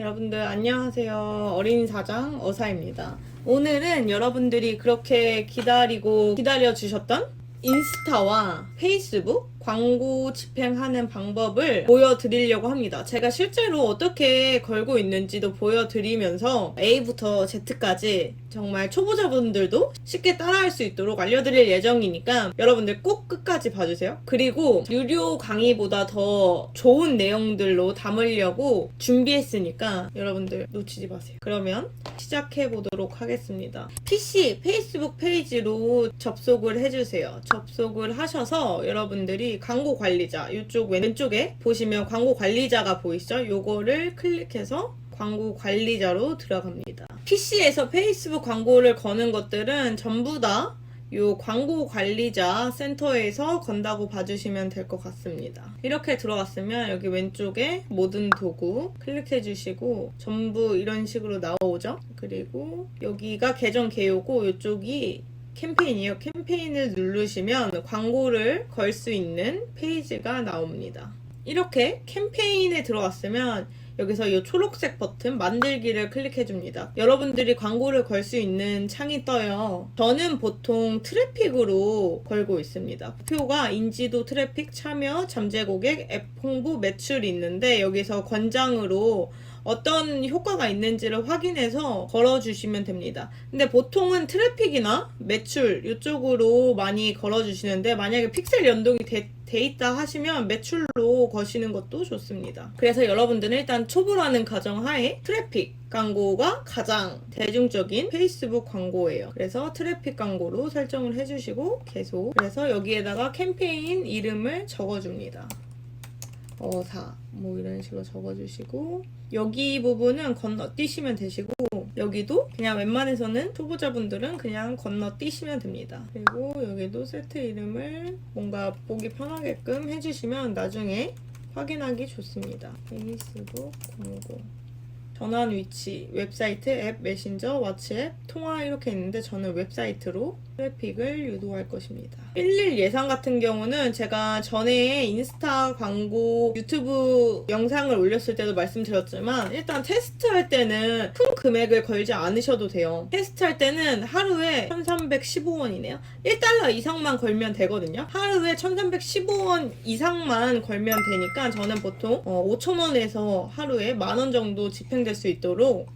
여러분들 안녕하세요. 어린 사장 어사입니다. 오늘은 여러분들이 그렇게 기다리고 기다려 주셨던 인스타와 페이스북 광고 집행하는 방법을 보여드리려고 합니다. 제가 실제로 어떻게 걸고 있는지도 보여드리면서 A부터 Z까지 정말 초보자분들도 쉽게 따라할 수 있도록 알려드릴 예정이니까 여러분들 꼭 끝까지 봐주세요. 그리고 유료 강의보다 더 좋은 내용들로 담으려고 준비했으니까 여러분들 놓치지 마세요. 그러면 시작해 보도록 하겠습니다. PC 페이스북 페이지로 접속을 해주세요. 접속을 하셔서 여러분들이 광고 관리자 이쪽 왼쪽에 보시면 광고 관리자가 보이시죠? 요거를 클릭해서 광고 관리자로 들어갑니다. PC에서 페이스북 광고를 거는 것들은 전부 다 요 광고 관리자 센터에서 건다고 봐주시면 될 것 같습니다. 이렇게 들어갔으면 여기 왼쪽에 모든 도구 클릭해 주시고 전부 이런 식으로 나오죠. 그리고 여기가 계정 개요고 이쪽이 캠페인이에요. 캠페인을 누르시면 광고를 걸 수 있는 페이지가 나옵니다. 이렇게 캠페인에 들어갔으면 여기서 이 초록색 버튼 만들기를 클릭해 줍니다. 여러분들이 광고를 걸 수 있는 창이 떠요. 저는 보통 트래픽으로 걸고 있습니다. 목표가 인지도 트래픽 참여 잠재 고객 앱 홍보 매출이 있는데 여기서 권장으로 어떤 효과가 있는지를 확인해서 걸어주시면 됩니다. 근데 보통은 트래픽이나 매출 이쪽으로 많이 걸어주시는데 만약에 픽셀 연동이 돼, 돼 있다 하시면 매출로 거시는 것도 좋습니다. 그래서 여러분들은 일단 초보라는 가정하에 트래픽 광고가 가장 대중적인 페이스북 광고예요. 그래서 트래픽 광고로 설정을 해주시고 계속 그래서 여기에다가 캠페인 이름을 적어줍니다. 어사 뭐 이런 식으로 적어주시고 여기 부분은 건너뛰시면 되시고 여기도 그냥 웬만해서는 초보자분들은 그냥 건너뛰시면 됩니다. 그리고 여기도 세트 이름을 뭔가 보기 편하게끔 해주시면 나중에 확인하기 좋습니다. 페이스북 공고 전환 위치, 웹사이트, 앱, 메신저, 왓츠앱, 통화 이렇게 있는데 저는 웹사이트로 트래픽을 유도할 것입니다. 11 예상 같은 경우는 제가 전에 인스타 광고 유튜브 영상을 올렸을 때도 말씀드렸지만 일단 테스트할 때는 큰 금액을 걸지 않으셔도 돼요. 테스트할 때는 하루에 1315원이네요. 1달러 이상만 걸면 되거든요. 하루에 1315원 이상만 걸면 되니까 저는 보통 5,000원에서 하루에 만 원 정도 집행될 수 있도록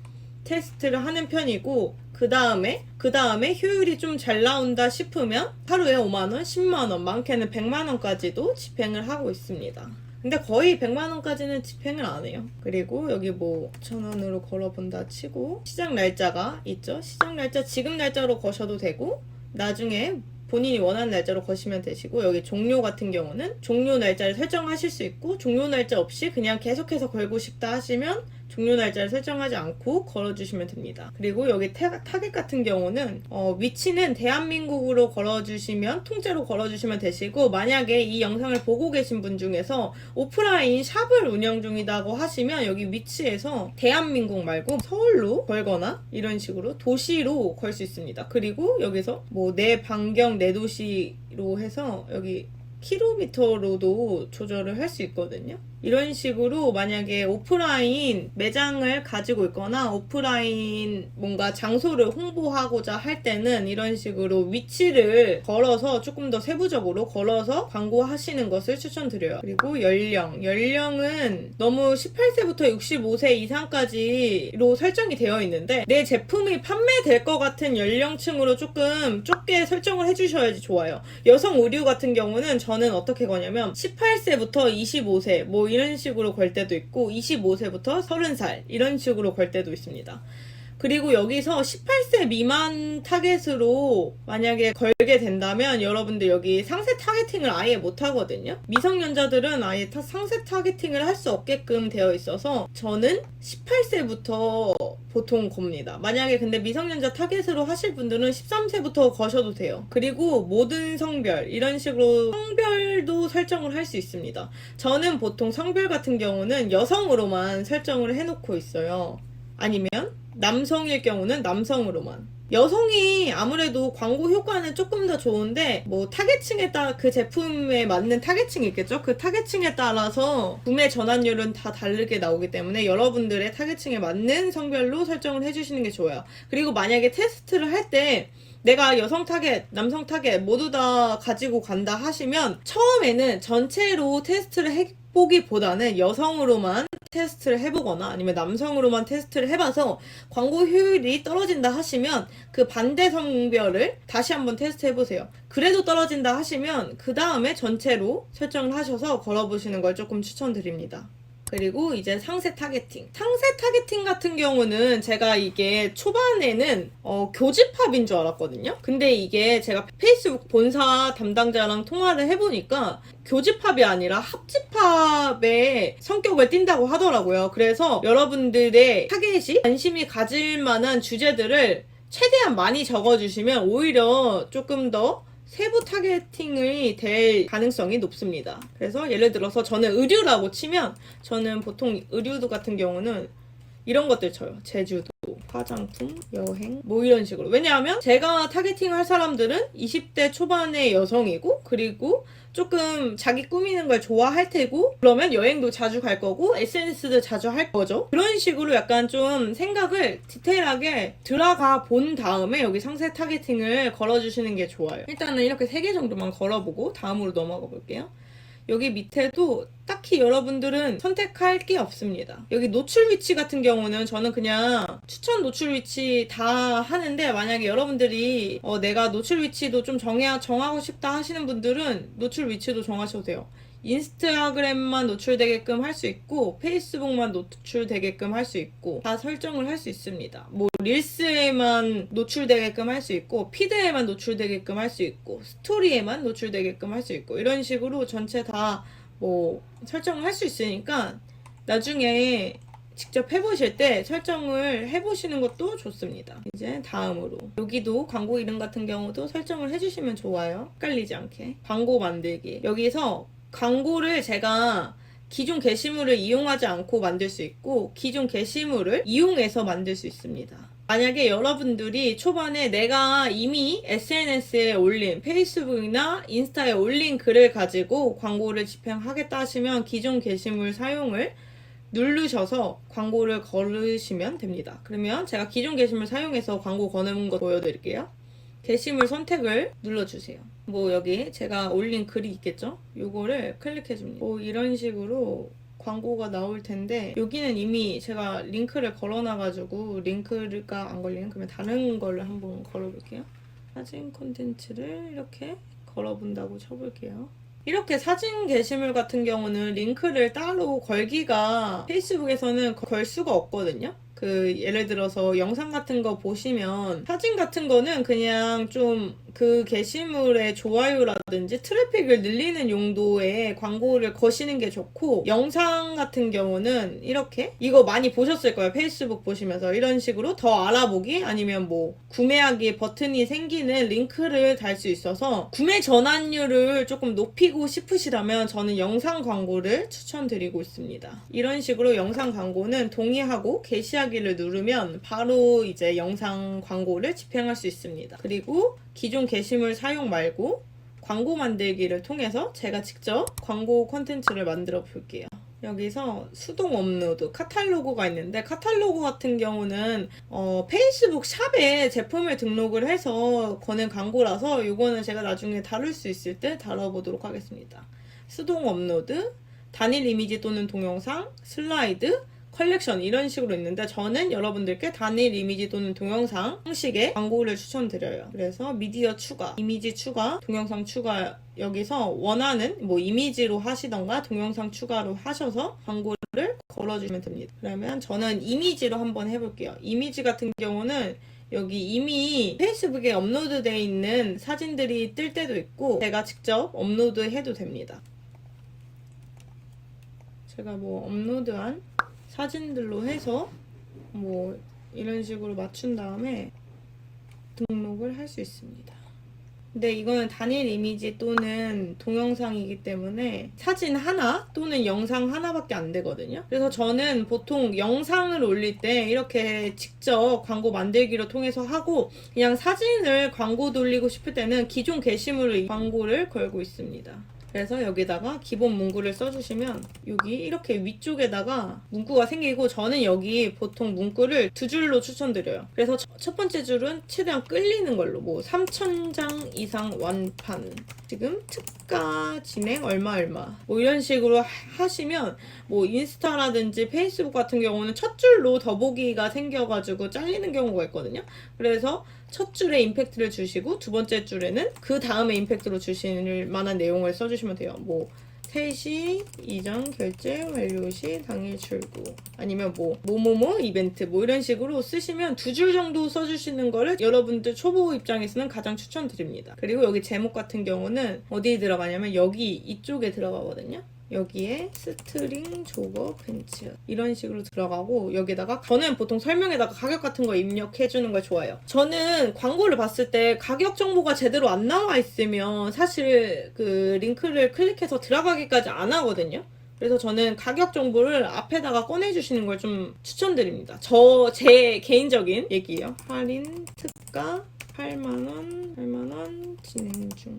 테스트를 하는 편이고 그 다음에 그 다음에 효율이 좀 잘 나온다 싶으면 하루에 5만 원, 10만 원, 많게는 100만 원까지도 집행을 하고 있습니다. 근데 거의 100만 원까지는 집행을 안 해요. 그리고 여기 뭐 5천 원으로 걸어본다 치고 시작 날짜가 있죠. 시작 날짜 지금 날짜로 거셔도 되고 나중에 본인이 원하는 날짜로 거시면 되시고 여기 종료 같은 경우는 종료 날짜를 설정하실 수 있고 종료 날짜 없이 그냥 계속해서 걸고 싶다 하시면 종료 날짜를 설정하지 않고 걸어주시면 됩니다. 그리고 여기 타, 타겟 같은 경우는 어, 위치는 대한민국으로 걸어주시면 통째로 걸어주시면 되시고 만약에 이 영상을 보고 계신 분 중에서 오프라인 샵을 운영 중이라고 하시면 여기 위치에서 대한민국 말고 서울로 걸거나 이런 식으로 도시로 걸 수 있습니다. 그리고 여기서 뭐 내 반경 내 도시로 해서 여기 킬로미터로도 조절을 할 수 있거든요. 이런 식으로 만약에 오프라인 매장을 가지고 있거나 오프라인 뭔가 장소를 홍보하고자 할 때는 이런 식으로 위치를 걸어서 조금 더 세부적으로 걸어서 광고하시는 것을 추천드려요. 그리고 연령. 연령은 너무 18세부터 65세 이상까지로 설정이 되어 있는데 내 제품이 판매될 것 같은 연령층으로 조금 좁게 설정을 해주셔야지 좋아요. 여성 의류 같은 경우는 저는 어떻게 거냐면 18세부터 25세 뭐 이런 식으로 걸 때도 있고 25세부터 30살 이런 식으로 걸 때도 있습니다. 그리고 여기서 18세 미만 타겟으로 만약에 걸게 된다면 여러분들 여기 상세 타겟팅을 아예 못 하거든요. 미성년자들은 아예 타, 상세 타겟팅을 할 수 없게끔 되어 있어서 저는 18세부터 보통 겁니다. 만약에 근데 미성년자 타겟으로 하실 분들은 13세부터 거셔도 돼요. 그리고 모든 성별 이런 식으로 성별도 설정을 할 수 있습니다. 저는 보통 성별 같은 경우는 여성으로만 설정을 해놓고 있어요. 아니면 남성일 경우는 남성으로만. 여성이 아무래도 광고 효과는 조금 더 좋은데 뭐 타겟층에 따라 그 제품에 맞는 타겟층이 있겠죠. 그 타겟층에 따라서 구매 전환율은 다 다르게 나오기 때문에 여러분들의 타겟층에 맞는 성별로 설정을 해주시는 게 좋아요. 그리고 만약에 테스트를 할 때 내가 여성 타겟, 남성 타겟 모두 다 가지고 간다 하시면 처음에는 전체로 테스트를 해 보기보다는 여성으로만 테스트를 해보거나 아니면 남성으로만 테스트를 해봐서 광고 효율이 떨어진다 하시면 그 반대 성별을 다시 한번 테스트 해보세요. 그래도 떨어진다 하시면 그 다음에 전체로 설정을 하셔서 걸어보시는 걸 조금 추천드립니다. 그리고 이제 상세 타겟팅. 상세 타겟팅 같은 경우는 제가 이게 초반에는 어, 교집합인 줄 알았거든요. 근데 이게 제가 페이스북 본사 담당자랑 통화를 해보니까 교집합이 아니라 합집합의 성격을 띈다고 하더라고요. 그래서 여러분들의 타겟이 관심이 가질 만한 주제들을 최대한 많이 적어주시면 오히려 조금 더 세부 타겟팅이 될 가능성이 높습니다. 그래서 예를 들어서 저는 의류라고 치면 저는 보통 의류 같은 경우는 이런 것들 쳐요. 제주도, 화장품, 여행, 뭐 이런 식으로. 왜냐하면 제가 타겟팅 할 사람들은 20대 초반의 여성이고, 그리고 조금 자기 꾸미는 걸 좋아할 테고, 그러면 여행도 자주 갈 거고, SNS도 자주 할 거죠. 그런 식으로 약간 좀 생각을 디테일하게 들어가 본 다음에 여기 상세 타겟팅을 걸어주시는 게 좋아요. 일단은 이렇게 3개 정도만 걸어보고, 다음으로 넘어가 볼게요. 여기 밑에도 딱히 여러분들은 선택할 게 없습니다. 여기 노출 위치 같은 경우는 저는 그냥 추천 노출 위치 다 하는데 만약에 여러분들이 어, 내가 노출 위치도 좀 정해, 정하고 싶다 하시는 분들은 노출 위치도 정하셔도 돼요. 인스타그램만 노출되게끔 할 수 있고 페이스북만 노출되게끔 할 수 있고 다 설정을 할 수 있습니다. 뭐 릴스에만 노출되게끔 할 수 있고 피드에만 노출되게끔 할 수 있고 스토리에만 노출되게끔 할 수 있고 이런 식으로 전체 다 뭐 설정을 할 수 있으니까 나중에 직접 해보실 때 설정을 해보시는 것도 좋습니다. 이제 다음으로 여기도 광고 이름 같은 경우도 설정을 해주시면 좋아요. 헷갈리지 않게 광고 만들기 여기서 광고를 제가 기존 게시물을 이용하지 않고 만들 수 있고 기존 게시물을 이용해서 만들 수 있습니다. 만약에 여러분들이 초반에 내가 이미 SNS에 올린 페이스북이나 인스타에 올린 글을 가지고 광고를 집행하겠다 하시면 기존 게시물 사용을 누르셔서 광고를 걸으시면 됩니다. 그러면 제가 기존 게시물 사용해서 광고 거는 거 보여드릴게요. 게시물 선택을 눌러주세요. 뭐 여기 제가 올린 글이 있겠죠? 요거를 클릭해 줍니다. 뭐 이런 식으로 광고가 나올 텐데 여기는 이미 제가 링크를 걸어놔가지고 링크가 안 걸리는 그러면 다른 걸로 한번 걸어볼게요. 사진 콘텐츠를 이렇게 걸어본다고 쳐볼게요. 이렇게 사진 게시물 같은 경우는 링크를 따로 걸기가 페이스북에서는 걸 수가 없거든요. 그 예를 들어서 영상 같은 거 보시면 사진 같은 거는 그냥 좀 그 게시물의 좋아요라든지 트래픽을 늘리는 용도의 광고를 거시는 게 좋고 영상 같은 경우는 이렇게 이거 많이 보셨을 거예요. 페이스북 보시면서. 이런 식으로 더 알아보기 아니면 뭐 구매하기 버튼이 생기는 링크를 달 수 있어서 구매 전환율을 조금 높이고 싶으시다면 저는 영상 광고를 추천드리고 있습니다. 이런 식으로 영상 광고는 동의하고 게시하기를 누르면 바로 이제 영상 광고를 집행할 수 있습니다. 그리고 기존 게시물 사용 말고 광고 만들기를 통해서 제가 직접 광고 콘텐츠를 만들어 볼게요. 여기서 수동 업로드 카탈로그가 있는데 카탈로그 같은 경우는 어, 페이스북 샵에 제품을 등록을 해서 거는 광고라서 이거는 제가 나중에 다룰 수 있을 때 다뤄보도록 하겠습니다. 수동 업로드, 단일 이미지 또는 동영상, 슬라이드, 컬렉션 이런 식으로 있는데 저는 여러분들께 단일 이미지 또는 동영상 형식의 광고를 추천드려요. 그래서 미디어 추가, 이미지 추가, 동영상 추가 여기서 원하는 뭐 이미지로 하시던가 동영상 추가로 하셔서 광고를 걸어주시면 됩니다. 그러면 저는 이미지로 한번 해볼게요. 이미지 같은 경우는 여기 이미 페이스북에 업로드되어 있는 사진들이 뜰 때도 있고 제가 직접 업로드해도 됩니다. 제가 뭐 업로드한 사진들로 해서 뭐 이런 식으로 맞춘 다음에 등록을 할 수 있습니다. 근데 이거는 단일 이미지 또는 동영상이기 때문에 사진 하나 또는 영상 하나밖에 안 되거든요. 그래서 저는 보통 영상을 올릴 때 이렇게 직접 광고 만들기로 통해서 하고 그냥 사진을 광고 돌리고 싶을 때는 기존 게시물을 이 광고를 걸고 있습니다. 그래서 여기다가 기본 문구를 써주시면 여기 이렇게 위쪽에다가 문구가 생기고 저는 여기 보통 문구를 두 줄로 추천드려요. 그래서 첫- 첫 번째 줄은 최대한 끌리는 걸로 뭐 3,000장 이상 완판 지금 특가 진행 얼마 얼마 뭐 이런 식으로 하- 하시면 뭐 인스타라든지 페이스북 같은 경우는 첫 줄로 더보기가 생겨가지고 잘리는 경우가 있거든요. 그래서 첫 줄에 임팩트를 주시고 두 번째 줄에는 그 다음에 임팩트로 주실 만한 내용을 써주시면 돼요. 뭐 3시 이전 결제 완료 시 당일 출구 아니면 뭐 뭐뭐뭐 이벤트 뭐 이런 식으로 쓰시면 두 줄 정도 써주시는 거를 여러분들 초보 입장에서는 가장 추천드립니다. 그리고 여기 제목 같은 경우는 어디에 들어가냐면 여기 이쪽에 들어가거든요. 여기에 스트링 조거 벤츠 이런 식으로 들어가고 여기다가 저는 보통 설명에다가 가격 같은 거 입력해 주는 걸 좋아해요. 저는 광고를 봤을 때 가격 정보가 제대로 안 나와 있으면 사실 그 링크를 클릭해서 들어가기까지 안 하거든요. 그래서 저는 가격 정보를 앞에다가 꺼내주시는 걸 좀 추천드립니다. 저 제 개인적인 얘기예요. 할인 특가 8만원, 8만원 진행 중.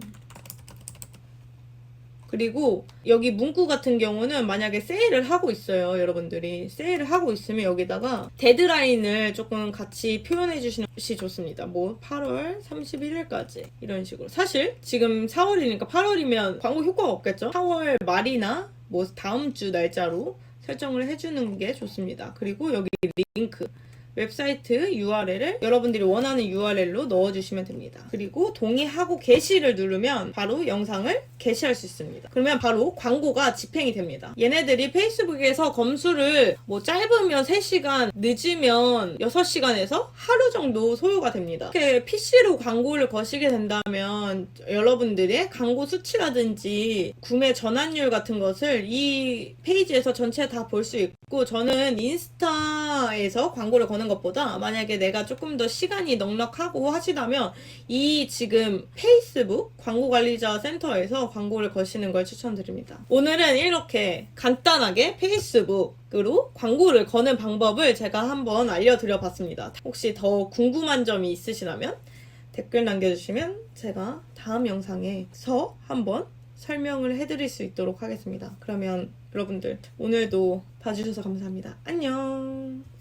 그리고 여기 문구 같은 경우는 만약에 세일을 하고 있어요, 여러분들이. 세일을 하고 있으면 여기다가 데드라인을 조금 같이 표현해 주시는 것이 좋습니다. 뭐 8월 31일까지 이런 식으로. 사실 지금 4월이니까 8월이면 광고 효과가 없겠죠? 4월 말이나 뭐 다음 주 날짜로 설정을 해주는 게 좋습니다. 그리고 여기 링크. 웹사이트 URL을 여러분들이 원하는 URL로 넣어주시면 됩니다. 그리고 동의하고 게시를 누르면 바로 영상을 게시할 수 있습니다. 그러면 바로 광고가 집행이 됩니다. 얘네들이 페이스북에서 검수를 뭐 짧으면 3시간, 늦으면 6시간에서 하루 정도 소요가 됩니다. 이렇게 PC로 광고를 거시게 된다면 여러분들의 광고 수치라든지 구매 전환율 같은 것을 이 페이지에서 전체 다 볼 수 있고 저는 인스타에서 광고를 거는 것보다 만약에 내가 조금 더 시간이 넉넉하고 하시다면 이 지금 페이스북 광고 관리자 센터에 서 광고를 거시는 걸 추천드립니다. 오늘은 이렇게 간단하게 페이스북으로 광고를 거는 방법을 제가 한번 알려드려 봤습니다. 혹시 더 궁금한 점이 있으시다면 댓글 남겨주시면 제가 다음 영상에서 한번 설명을 해드릴 수 있도록 하겠습니다. 그러면 여러분들 오늘도 봐주셔서 감사합니다. 안녕!